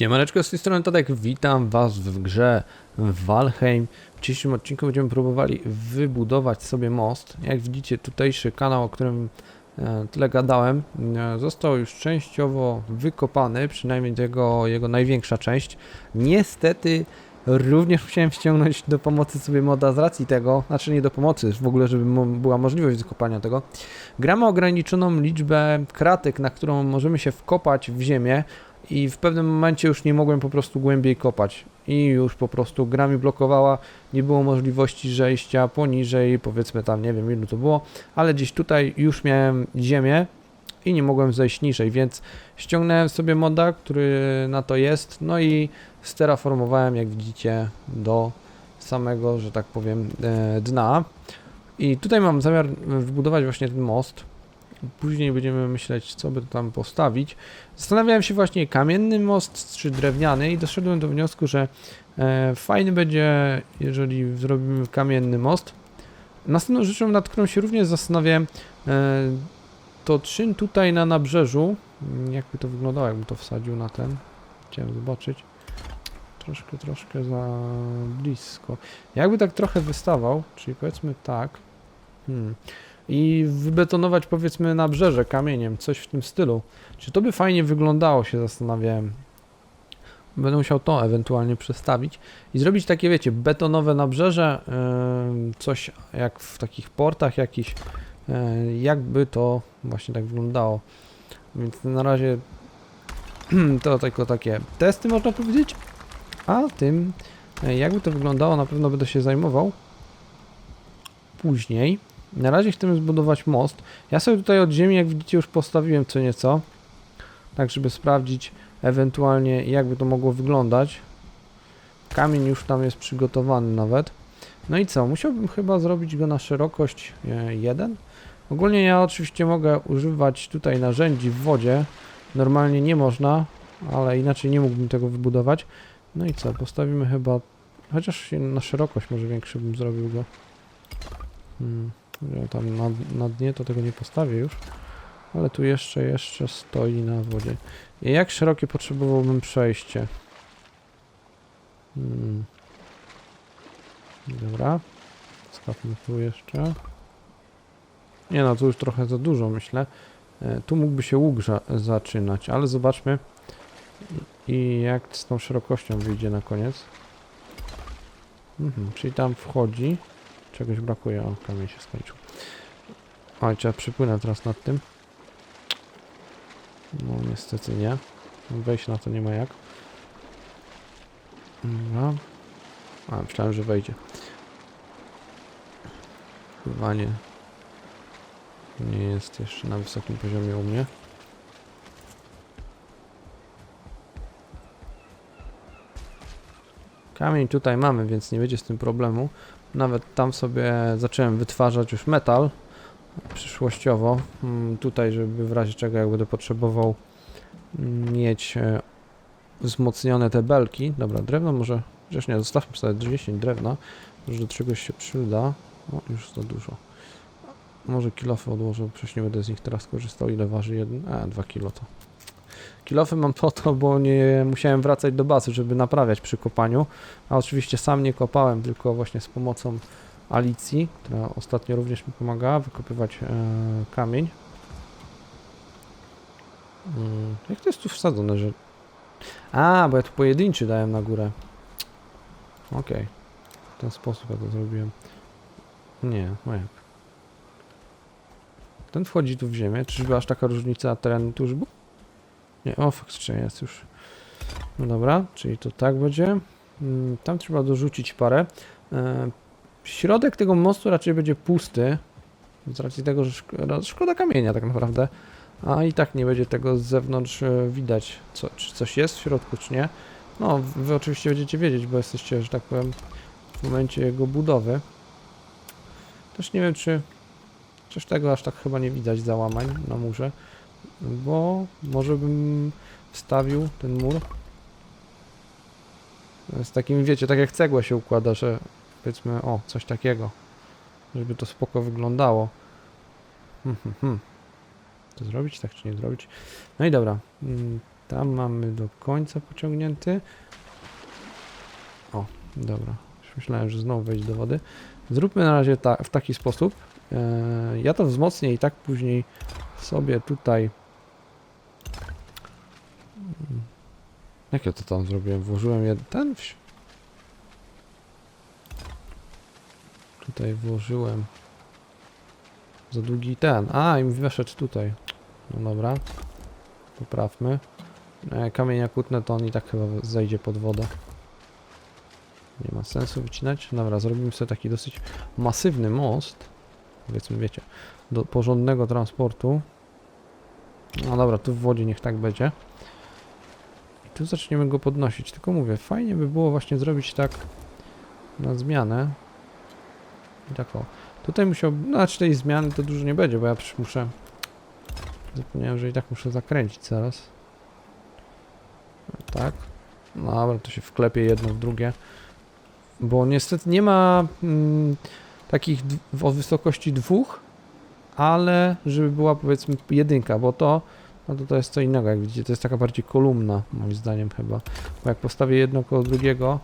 Siemaneczko, z tej strony Tadek, witam was w grze Valheim. W dzisiejszym odcinku będziemy próbowali wybudować sobie most. Jak widzicie, tutejszy kanał, o którym e, tyle gadałem, e, został już częściowo wykopany, przynajmniej jego, jego największa część. Niestety również musiałem ściągnąć do pomocy sobie moda z racji tego, znaczy nie do pomocy, w ogóle, żeby była możliwość wykopania tego. Gramy ograniczoną liczbę kratek, na którą możemy się wkopać w ziemię, i w pewnym momencie już nie mogłem po prostu głębiej kopać i już po prostu gra mi blokowała, nie było możliwości zejścia poniżej, powiedzmy tam, nie wiem ilu to było, ale gdzieś tutaj już miałem ziemię i nie mogłem zejść niżej, więc ściągnąłem sobie moda, który na to jest, no i steraformowałem, jak widzicie, do samego, że tak powiem, e, dna. I tutaj mam zamiar wybudować właśnie ten most. Później będziemy myśleć, co by tam postawić. Zastanawiałem się właśnie kamienny most czy drewniany i doszedłem do wniosku, że e, fajny będzie, jeżeli zrobimy kamienny most. Następną rzeczą, nad którą się również zastanawiałem, e, to czyn tutaj na nabrzeżu, jakby to wyglądało, jakbym to wsadził na ten. Chciałem zobaczyć. Troszkę, troszkę za blisko. Jakby tak trochę wystawał, czyli powiedzmy tak. Hmm. I wybetonować powiedzmy nabrzeże kamieniem, coś w tym stylu. Czy to by fajnie wyglądało, się zastanawiałem. Będę musiał to ewentualnie przestawić i zrobić takie, wiecie, betonowe nabrzeże, yy, coś jak w takich portach jakiś, yy, jakby to właśnie tak wyglądało. Więc na razie to tylko takie testy można powiedzieć, a tym yy, jakby to wyglądało na pewno będę się zajmował później. Na razie chcemy zbudować most. Ja sobie tutaj od ziemi, jak widzicie, już postawiłem co nieco. Tak, żeby sprawdzić ewentualnie, jakby to mogło wyglądać. Kamień już tam jest przygotowany nawet. No i co? Musiałbym chyba zrobić go na szerokość 1. Ogólnie ja oczywiście mogę używać tutaj narzędzi w wodzie. Normalnie nie można, ale inaczej nie mógłbym tego wybudować. No i co? Postawimy chyba... Chociaż na szerokość może większy bym zrobił go. Hmm. Tam na, na dnie to tego nie postawię już. Ale tu jeszcze, jeszcze stoi na wodzie. I jak szerokie potrzebowałbym przejście? Hmm. Dobra. Stawmy tu jeszcze. Nie no, tu już trochę za dużo myślę. E, tu mógłby się łuk zaczynać, ale zobaczmy i jak z tą szerokością wyjdzie na koniec. Mhm, czyli tam wchodzi. Czegoś brakuje. O, kamień się skończył. O, trzeba przypłynę teraz nad tym. No niestety nie. Wejść na to nie ma jak. Dobra. A, myślałem, że wejdzie. Pływanie nie jest jeszcze na wysokim poziomie u mnie. Kamień tutaj mamy, więc nie będzie z tym problemu. Nawet tam sobie zacząłem wytwarzać już metal przyszłościowo. Mm, tutaj, żeby w razie czego jak będę potrzebował mm, mieć e, wzmocnione te belki. Dobra, drewno może, przecież nie, zostawmy sobie 10 drewna, może do czegoś się przyda. O, już za dużo. Może kilofy odłożę, przecież nie będę z nich teraz korzystał. Ile waży jeden? A, 2 kilo to. Kilofy mam po to, bo nie musiałem wracać do bazy, żeby naprawiać przy kopaniu. A oczywiście sam nie kopałem, tylko właśnie z pomocą Alicji, która ostatnio również mi pomagała wykopywać e, kamień. Hmm, jak to jest tu wsadzone, że... A, bo ja tu pojedynczy dałem na górę. Okej. Okay. W ten sposób ja to zrobiłem. Nie, no jak? Ten wchodzi tu w ziemię. Czyżby aż taka różnica terenu tu już? Nie, o, faktycznie jest już. No dobra, czyli to tak będzie. Hmm, tam trzeba dorzucić parę. E, Środek tego mostu raczej będzie pusty, z racji tego, że szkoda, szkoda kamienia tak naprawdę, a i tak nie będzie tego z zewnątrz e, widać, co, czy coś jest w środku, czy nie. No, wy oczywiście będziecie wiedzieć, bo jesteście, że tak powiem, w momencie jego budowy. Też nie wiem, czy coś tego aż tak chyba nie widać załamań na murze, bo może bym wstawił ten mur z takim, wiecie, tak jak cegła się układa, że Powiedzmy, o, coś takiego. Żeby to spoko wyglądało. Hmm, hmm, hmm. To zrobić tak, czy nie zrobić? No i dobra. Mm, Tam mamy do końca pociągnięty. O, dobra. Już myślałem, że znowu wejść do wody. Zróbmy na razie ta, w taki sposób. E, ja to wzmocnię i tak później sobie tutaj... Jak ja to tam zrobiłem? Włożyłem jeden... Tutaj włożyłem za długi ten. A, i mi weszedł tutaj. No dobra. Poprawmy. E, Kamienia kutne to on i tak chyba zejdzie pod wodę. Nie ma sensu wycinać. Dobra, zrobimy sobie taki dosyć masywny most. Powiedzmy, wiecie, do porządnego transportu. No dobra, tu w wodzie niech tak będzie. Tu zaczniemy go podnosić. Tylko mówię, fajnie by było właśnie zrobić tak na zmianę. I tak o. Tutaj musiał, no, znaczy tej zmiany to dużo nie będzie, bo ja przecież muszę... Zapomniałem, że i tak muszę zakręcić zaraz. Tak. No dobra, to się wklepie jedno w drugie. Bo niestety nie ma mm, takich o wysokości dwóch, ale żeby była powiedzmy jedynka, bo to, no to to jest co innego, jak widzicie, to jest taka bardziej kolumna, moim zdaniem chyba. Bo jak postawię jedno koło drugiego,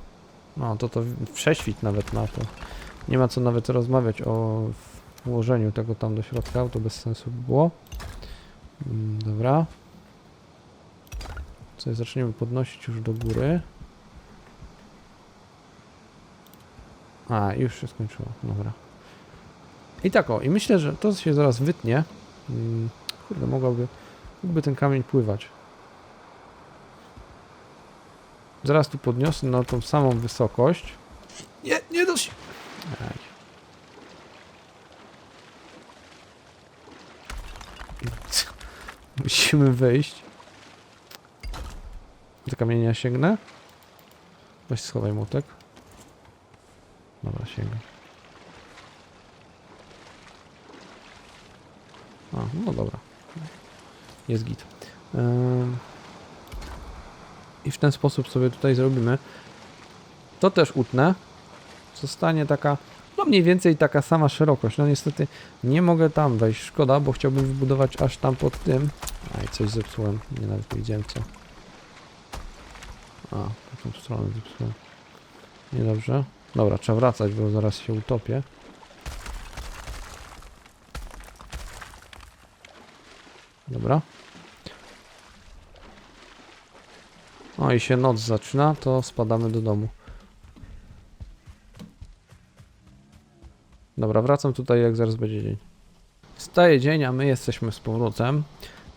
no to to prześwit nawet na to. Nie ma co nawet rozmawiać o włożeniu tego tam do środka, to bez sensu by było. Mm, Dobra. Sobie zaczniemy podnosić już do góry. A, już się skończyło. Dobra. I tak o, i myślę, że to się zaraz wytnie. Mm, kurde, mogłoby, mógłby ten kamień pływać. Zaraz tu podniosę na tą samą wysokość. Nie, nie dość. Aj. Musimy wyjść. Do kamienia sięgnę. Weź schowaj młotek. Dobra, sięgam. A, no dobra. Jest git. I w ten sposób sobie tutaj zrobimy. To też utnę. Zostanie taka, no mniej więcej taka sama szerokość. No niestety nie mogę tam wejść. Szkoda, bo chciałbym wybudować aż tam pod tym. Aj, coś zepsułem. Nie nawet wiedziałem co. A, w tą stronę zepsułem. Niedobrze. Dobra, trzeba wracać, bo zaraz się utopię. Dobra. O i się noc zaczyna, to spadamy do domu. Dobra, wracam tutaj jak zaraz będzie dzień. Wstaje dzień, a my jesteśmy z powrotem.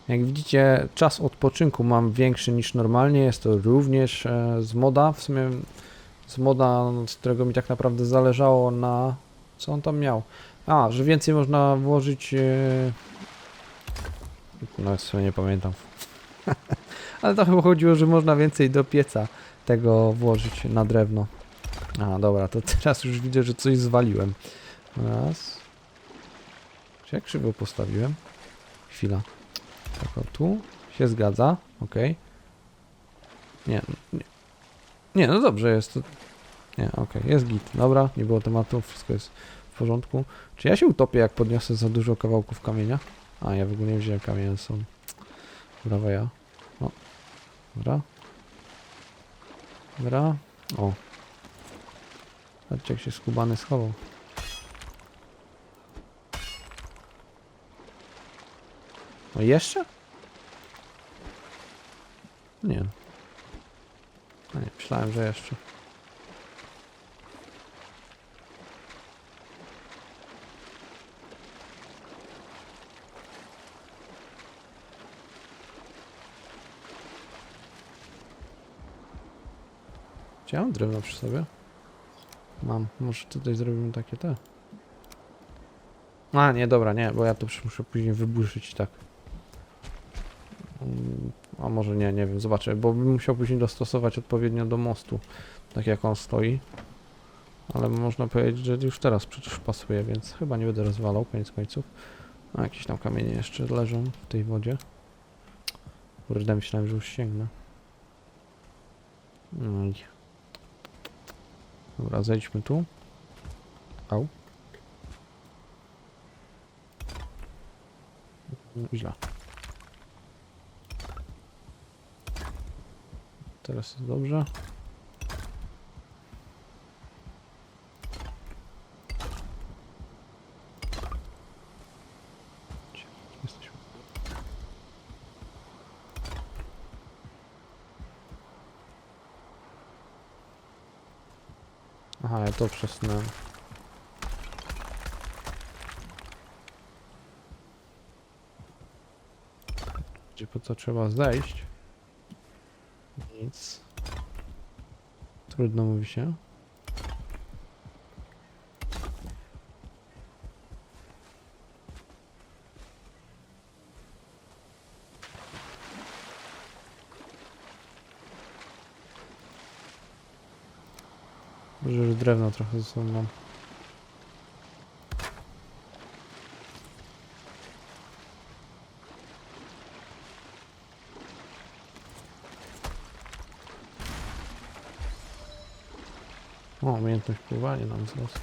Jak widzicie, czas odpoczynku mam większy niż normalnie. Jest to również e, z moda. W sumie z moda, z którego mi tak naprawdę zależało na... Co on tam miał? A, że więcej można włożyć... E... No, w sumie nie pamiętam. Ale to chyba chodziło, że można więcej do pieca tego włożyć na drewno. A, dobra, to teraz już widzę, że coś zwaliłem. Raz. Czy ja krzywo postawiłem? Chwila. Tak o tu. Się zgadza. Ok. Nie, nie. Nie, no dobrze jest. Nie, ok, jest git. Dobra, nie było tematu, wszystko jest w porządku. Czy ja się utopię, jak podniosę za dużo kawałków kamienia? A, ja w ogóle nie wziąłem kamienia, są. Brawa ja. Dobra. Dobra. O. Patrzcie, jak się skubany schował. No jeszcze? Nie. No nie, myślałem, że jeszcze. Czy ja mam drewno przy sobie? Mam. Może tutaj zrobimy takie te. A, nie, dobra, nie, bo ja to muszę później wyburzyć tak. Mm, A może nie, nie wiem, zobaczę, bo bym musiał później dostosować odpowiednio do mostu, tak jak on stoi. Ale można powiedzieć, że już teraz przecież pasuje, więc chyba nie będę rozwalał, koniec końców. A jakieś tam kamienie jeszcze leżą w tej wodzie. Kurde, myślałem, że już sięgnę. No i... Dobra, zejdźmy tu. Au. Źle. teraz jest dobrze. Gdzie Jesteśmy. Aha, ja to przesunąłem. Co trzeba zejść? Nic. Trudno mówi się. Może że drewno trochę ze sobą mam. O, umiejętność pływania nam wzrosła.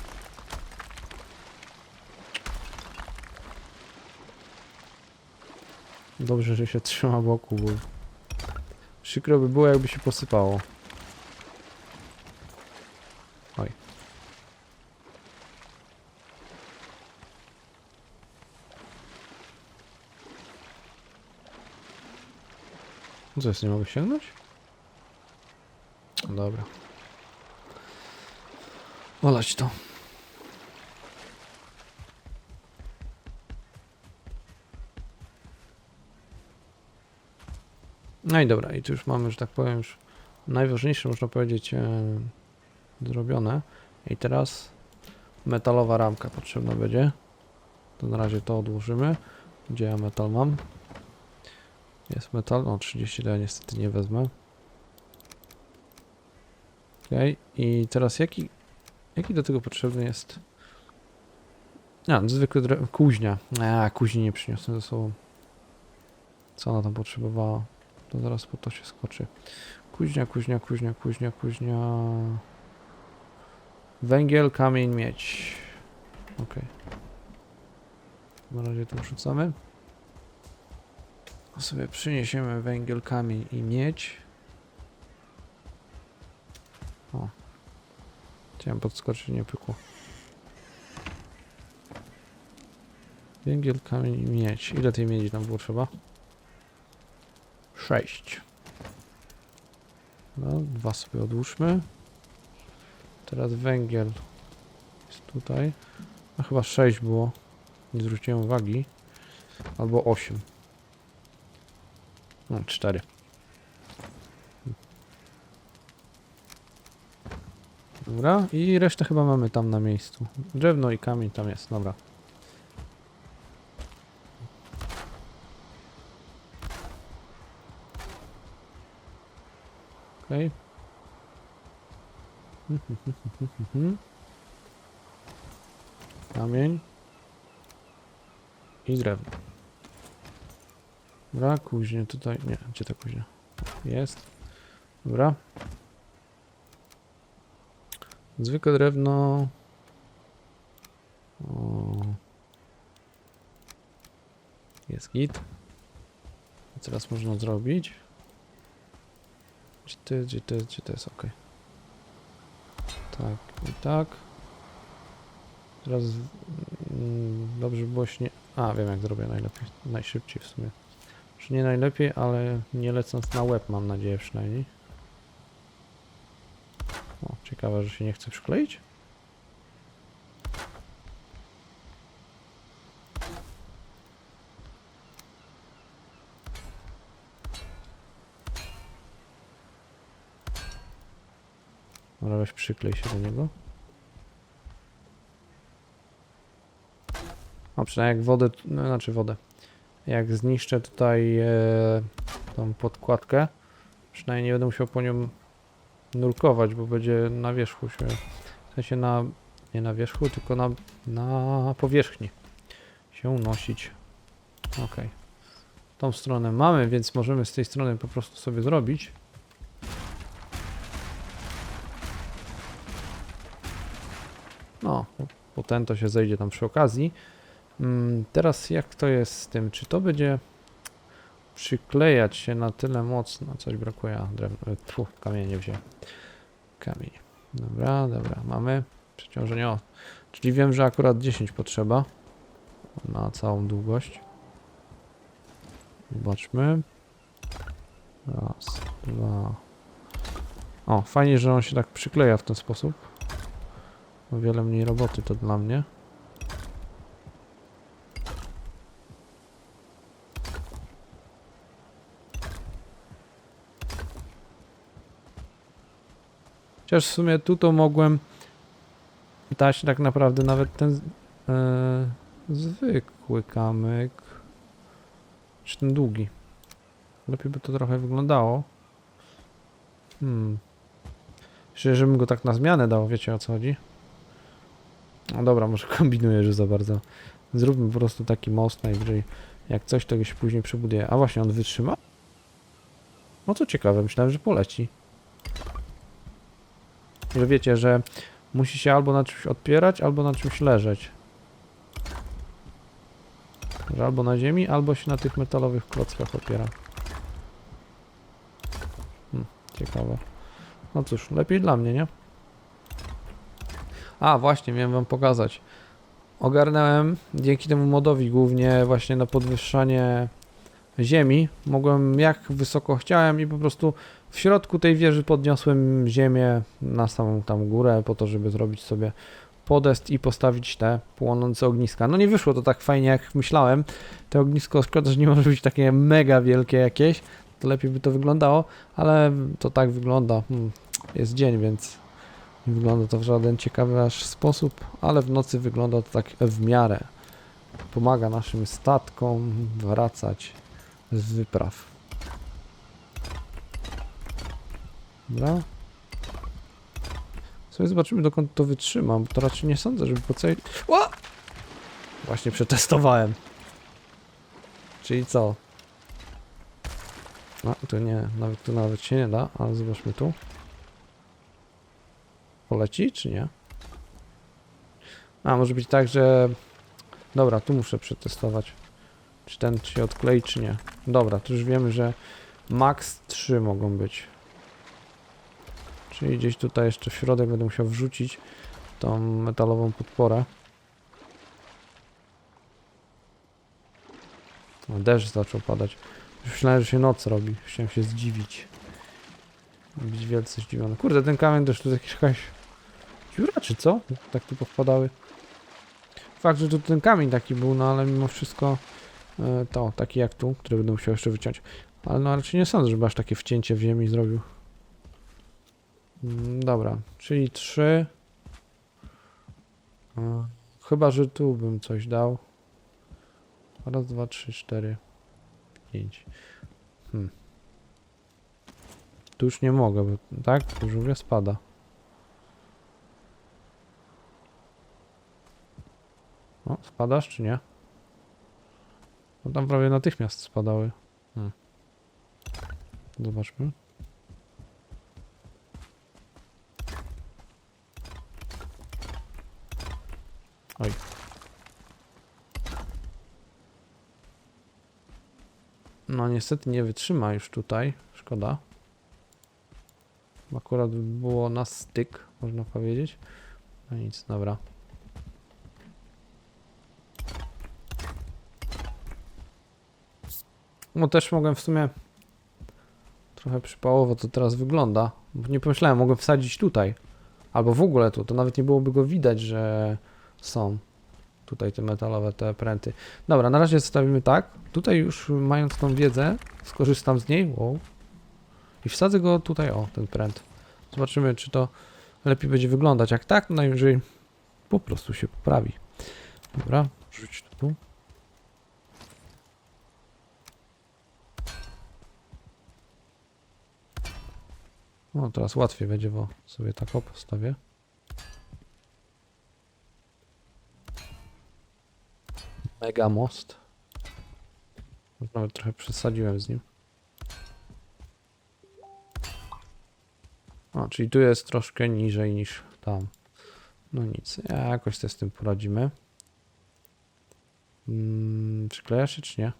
Dobrze, że się trzyma boku, bo przykro by było, jakby się posypało. Oj. Co jest, nie mogę sięgnąć? Dobra. Olać to. No i dobra, i tu już mamy, że tak powiem, już najważniejsze, można powiedzieć, e, zrobione. I teraz metalowa ramka potrzebna będzie. To na razie to odłożymy. Gdzie ja metal mam? Jest metal, no 30 to ja niestety nie wezmę. Okej, i teraz jaki, jaki do tego potrzebny jest? A, zwykły dre- kuźnia. A, kuźni nie przyniosę ze sobą. Co ona tam potrzebowała? To zaraz po to się skoczy. Kuźnia, kuźnia, kuźnia, kuźnia, kuźnia. Węgiel, kamień, miedź. Ok. Na razie to wrzucamy. Sobie przyniesiemy węgiel, kamień i miedź. O. Chciałem podskoczyć, nie pykło. Węgiel, kamień i miedź. Ile tej miedzi nam było trzeba? Sześć. No, dwa sobie odłóżmy. Teraz węgiel jest tutaj. A chyba 6 było. Nie zwróciłem uwagi. Albo 8. No, 4. Dobra, i resztę chyba mamy tam na miejscu. Drewno i kamień tam jest, dobra. Okej. Mhm. Kamień. I drewno. Dobra, kuźnie tutaj. Nie, gdzie ta kuźnia? Jest. Dobra. Zwykłe drewno. O. Jest git. Co teraz można zrobić? Gdzie to jest, gdzie to jest, gdzie to jest? Ok. Tak i tak. Teraz mm, dobrze by było się nie... A, wiem jak zrobię najlepiej, najszybciej w sumie. Czy nie najlepiej, ale nie lecąc na łeb mam nadzieję przynajmniej. Ciekawe, że się nie chce przykleić. Dobra, weź przyklej się do niego. A przynajmniej jak wodę, no, znaczy wodę. Jak zniszczę tutaj e, tą podkładkę, przynajmniej nie będę musiał po nią nurkować, bo będzie na wierzchu się, w sensie na, nie na wierzchu, tylko na, na powierzchni się unosić. Ok. Tą stronę mamy, więc możemy z tej strony po prostu sobie zrobić. No, bo ten to się zejdzie tam przy okazji. Mm, teraz jak to jest z tym? Czy to będzie przyklejać się na tyle mocno. Coś brakuje. Drewno. e, Tfu, kamienie nie wziąłem. Kamień. Dobra, dobra, mamy przeciążenie. O, czyli wiem, że akurat 10 potrzeba na całą długość. Zobaczmy. Raz, dwa. O, fajnie, że on się tak przykleja w ten sposób. O wiele mniej roboty to dla mnie. Chociaż w sumie tu to mogłem dać tak naprawdę nawet ten e, zwykły kamyk. Czy ten długi. Lepiej by to trochę wyglądało. Hmm. Myślę, żebym go tak na zmianę dał, wiecie o co chodzi? No dobra, może kombinuję, że za bardzo. Zróbmy po prostu taki most najwyżej. Jak coś, to się później przebuduje. A właśnie, on wytrzyma? No to ciekawe, myślałem, że poleci. Że wiecie, że musi się albo na czymś odpierać, albo na czymś leżeć. Że albo na ziemi, albo się na tych metalowych klockach opiera. Hmm, ciekawe. No cóż, lepiej dla mnie, nie? A, właśnie, miałem wam pokazać. Ogarnąłem dzięki temu modowi głównie właśnie na podwyższanie ziemi. Mogłem jak wysoko chciałem i po prostu w środku tej wieży podniosłem ziemię na samą tam górę po to, żeby zrobić sobie podest i postawić te płonące ogniska. No nie wyszło to tak fajnie jak myślałem. To ognisko szkoda, że nie może być takie mega wielkie jakieś. To lepiej by to wyglądało, ale to tak wygląda. Hmm, Jest dzień, więc nie wygląda to w żaden ciekawy aż sposób, ale w nocy wygląda to tak w miarę. Pomaga naszym statkom wracać z wypraw. Dobra. Sobie zobaczymy dokąd to wytrzymam, bo to raczej nie sądzę, żeby po całej... Ła! Właśnie przetestowałem. Czyli co? No, to nie, nawet tu nawet się nie da, ale zobaczmy tu. Poleci, czy nie? A, może być tak, że... Dobra, tu muszę przetestować. Czy ten się odklei, czy nie. Dobra, to już wiemy, że max 3 mogą być. Czyli gdzieś tutaj jeszcze w środek będę musiał wrzucić tą metalową podporę. O, deszcz zaczął padać. Już myślałem, że się noc robi. Chciałem się zdziwić. Być wielce zdziwiony. Kurde, ten kamień też tu jakiś jakaś dziura, czy co? Tak tu powpadały. Fakt, że tu ten kamień taki był, no ale mimo wszystko e, to, taki jak tu, który będę musiał jeszcze wyciąć. Ale no raczej nie sądzę, żeby aż takie wcięcie w ziemi zrobił. Mm, Dobra, czyli 3. Chyba, że tu bym coś dał. Raz, dwa, trzy, cztery, pięć. Hmm. Tu już nie mogę, bo tak? Tu żółwia spada. O, spadasz czy nie? No tam prawie natychmiast spadały. Hmm. Zobaczmy. Oj. No niestety nie wytrzyma już tutaj. Szkoda. Akurat było na styk, można powiedzieć. No nic, dobra. No też mogłem w sumie trochę przypałowo to teraz wygląda. Bo nie pomyślałem, mogłem wsadzić tutaj. Albo w ogóle tu, to nawet nie byłoby go widać, że są tutaj te metalowe, te pręty. Dobra, na razie zostawimy tak. Tutaj już mając tą wiedzę, skorzystam z niej. Wow. I wsadzę go tutaj, o, ten pręt. Zobaczymy, czy to lepiej będzie wyglądać. Jak tak, no najwyżej po prostu się poprawi. Dobra, rzuć to tu. No, teraz łatwiej będzie, bo sobie tak postawię. Mega most. Już Nawet trochę przesadziłem z nim. O, czyli tu jest troszkę niżej niż tam. No nic, jakoś sobie z tym poradzimy. Mm, przykleja się czy nie?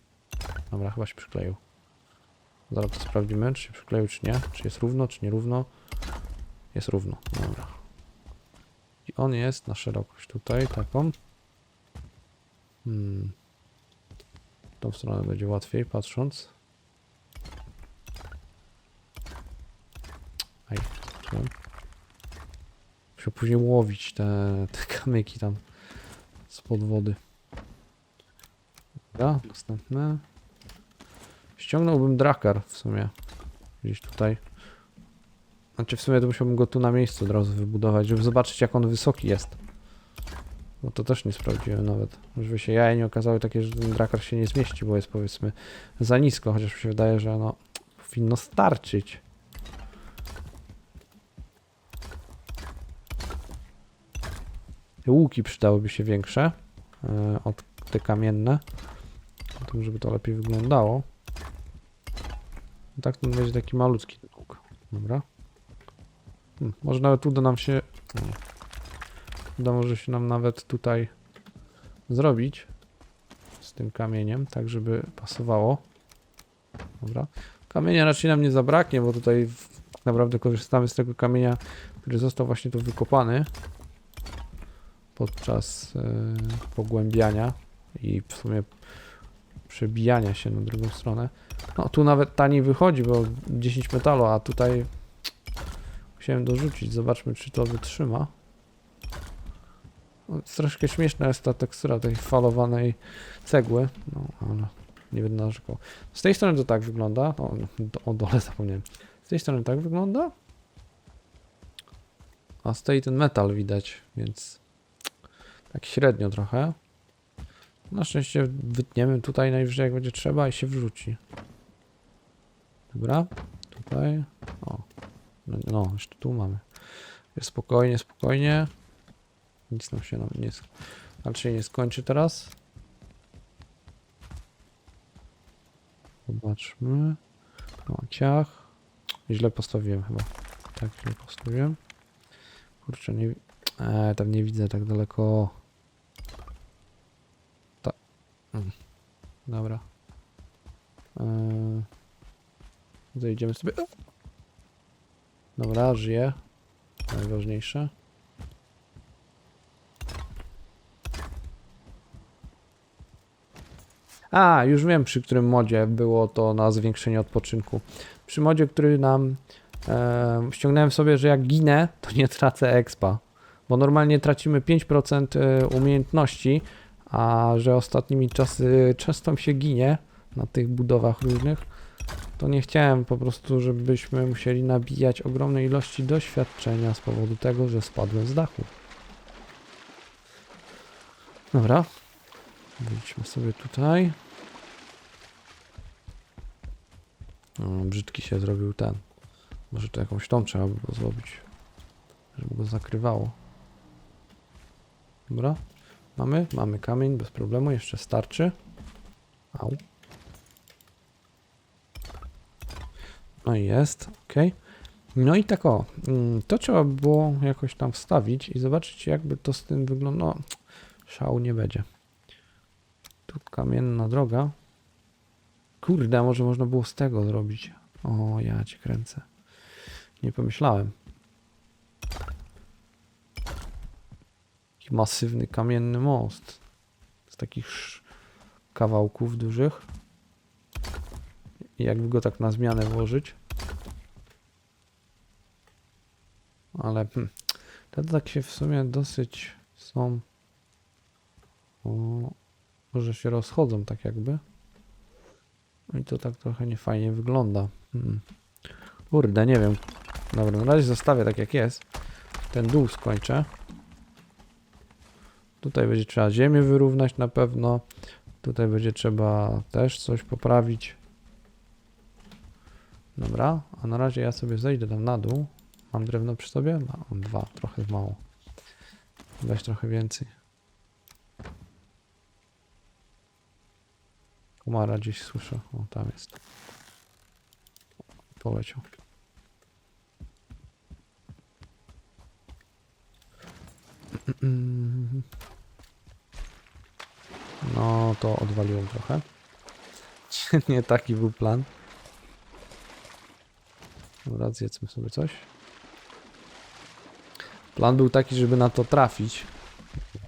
Dobra, chyba się przykleił. Zaraz to sprawdzimy, czy się przykleił, czy nie. Czy jest równo, czy nierówno. Jest równo, dobra. I on jest na szerokość tutaj, taką. Hmm. Tą stronę będzie łatwiej patrząc. Aj, zobaczyłem. Muszę później łowić te, te kamyki tam spod wody. Dobra, następne. Ściągnąłbym drakar w sumie. Gdzieś tutaj. Znaczy w sumie to musiałbym go tu na miejscu od razu wybudować, żeby zobaczyć jak on wysoki jest. Bo to też nie sprawdziłem nawet. Żeby się jaja nie okazały takie, że ten drakar się nie zmieści, bo jest powiedzmy za nisko, chociaż mi się wydaje, że no powinno starczyć. Łuki przydałyby się większe e, od te kamienne. Tym, żeby to lepiej wyglądało. Tak to będzie taki malutki łuk. Dobra. Hmm, może nawet uda nam się... Uda może się nam nawet tutaj zrobić z tym kamieniem, tak żeby pasowało. Dobra. Kamienia raczej nam nie zabraknie, bo tutaj tak naprawdę korzystamy z tego kamienia, który został właśnie tu wykopany podczas e, pogłębiania i w sumie przebijania się na drugą stronę. No tu nawet taniej wychodzi, bo 10 metalu, a tutaj musiałem dorzucić. Zobaczmy, czy to wytrzyma. Troszkę śmieszna jest ta tekstura tej falowanej cegły, no ale nie będę narzekał. Z tej strony to tak wygląda. O, o dole zapomniałem. Z tej strony tak wygląda. A z tej ten metal widać, więc tak średnio trochę. Na szczęście wytniemy tutaj najwyżej jak będzie trzeba i się wrzuci. Dobra, tutaj. O, no, no jeszcze tu mamy. Spokojnie, spokojnie. Nic nam się nam nie, raczej nie skończy teraz. Zobaczmy. O, ciach. Źle postawiłem chyba. Tak, źle postawiłem. Kurczę, nie... Eee, tam nie widzę tak daleko. Ta... Mm. Dobra. Eee... Zejdziemy sobie. Dobra, żyje. Najważniejsze. A, już wiem przy którym modzie było to na zwiększenie odpoczynku. Przy modzie, który nam e, ściągnąłem sobie, że jak ginę, to nie tracę expa. Bo normalnie tracimy 5% e, umiejętności, a że ostatnimi czasy często się ginie na tych budowach różnych, to nie chciałem po prostu, żebyśmy musieli nabijać ogromne ilości doświadczenia z powodu tego, że spadłem z dachu. Dobra. Wyjdźmy sobie tutaj. O, brzydki się zrobił ten. Może to jakąś tą trzeba by było zrobić. Żeby go zakrywało. Dobra. Mamy? Mamy kamień, bez problemu. Jeszcze starczy. Au. No i jest, ok. No i tak o, mm, to trzeba by było jakoś tam wstawić i zobaczyć jakby to z tym wygląda. No, szału nie będzie. Tu kamienna droga. Kurde, może można było z tego zrobić. O, ja cię kręcę. Nie pomyślałem. Taki masywny kamienny most. Z takich kawałków dużych. I jakby go tak na zmianę włożyć. Ale hmm, te tak się w sumie dosyć są. O, może się rozchodzą tak jakby. I to tak trochę niefajnie wygląda. Hmm. Kurde, nie wiem. Dobra, na razie zostawię tak jak jest. Ten dół skończę. Tutaj będzie trzeba ziemię wyrównać na pewno. Tutaj będzie trzeba też coś poprawić. Dobra, a na razie ja sobie zejdę tam na dół. Mam drewno przy sobie? Mam dwa, trochę mało. Weź trochę więcej. Komara gdzieś słyszę. O, tam jest. Poleciał. No, to odwaliłem trochę. Nie taki był plan. Dobra, zjedzmy sobie coś. Plan był taki, żeby na to trafić,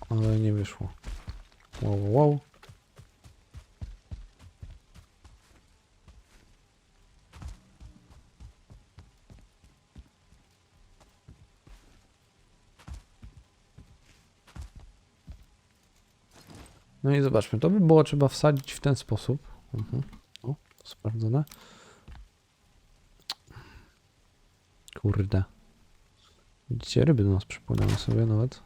ale nie wyszło. Wow, wow, No i zobaczmy, to by było trzeba wsadzić w ten sposób. Mhm. O, sprawdzone. Kurde. Widzicie, ryby do nas przypłynęły sobie nawet.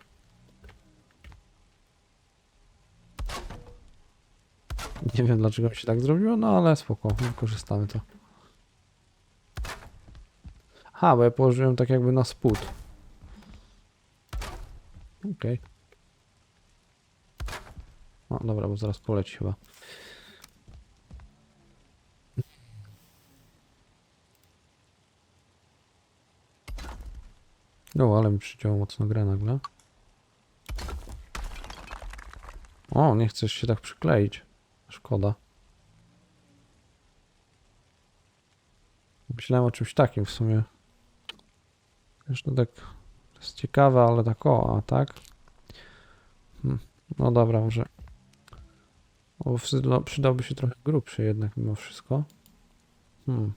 Nie wiem dlaczego mi się tak zrobiło, no ale spoko, wykorzystamy to. Ha, bo ja położyłem tak jakby na spód. Okej. O, dobra, bo zaraz poleci chyba. No, ale mi przycięło mocno grę nagle. O, nie chcesz się tak przykleić. Szkoda. Myślałem o czymś takim w sumie. Zresztą tak to jest ciekawe, ale tak o, a tak? Hmm. No dobra, może. O, przyda- przydałby się trochę grubszy jednak mimo wszystko. Hmm.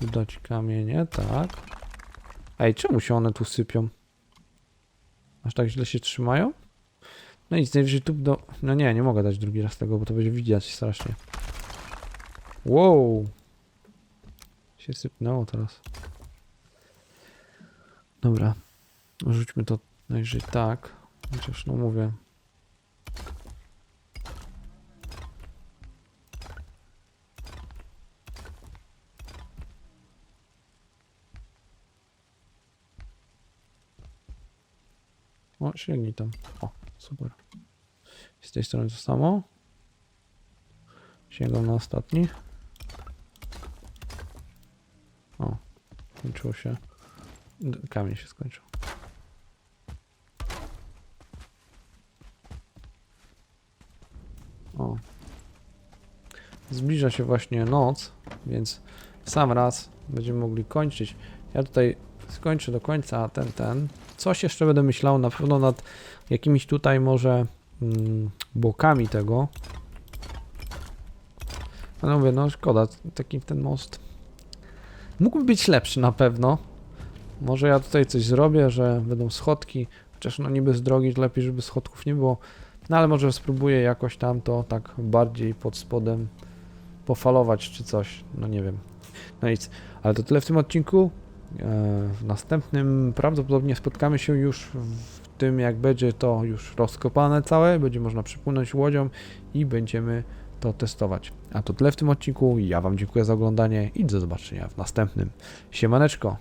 Dodać kamienie, tak. Ej, czemu się one tu sypią? Aż tak źle się trzymają? No nic, najwyżej tu do... No nie, nie mogę dać drugi raz tego, bo to będzie widać strasznie. Wow! Się sypnęło teraz. Dobra. Rzućmy to najwyżej tak. Chociaż no mówię. O, sięgnij tam. O, super. Z tej strony to samo. Sięgam na ostatni. O, skończyło się. Kamień się skończył. Zbliża się właśnie noc, więc sam raz będziemy mogli kończyć. Ja tutaj skończę do końca ten, ten. Coś jeszcze będę myślał na pewno nad jakimiś tutaj może mm, bokami tego. Ale mówię, no szkoda, taki ten most mógłby być lepszy na pewno. Może ja tutaj coś zrobię, że będą schodki, chociaż no niby z drogi lepiej, żeby schodków nie było. No ale może spróbuję jakoś tam to tak bardziej pod spodem pofalować czy coś, no nie wiem. No nic, ale to tyle w tym odcinku. E, W następnym prawdopodobnie spotkamy się już w tym, jak będzie to już rozkopane całe, będzie można przypłynąć łodzią i będziemy to testować. A to tyle w tym odcinku. Ja Wam dziękuję za oglądanie i do zobaczenia w następnym. Siemaneczko!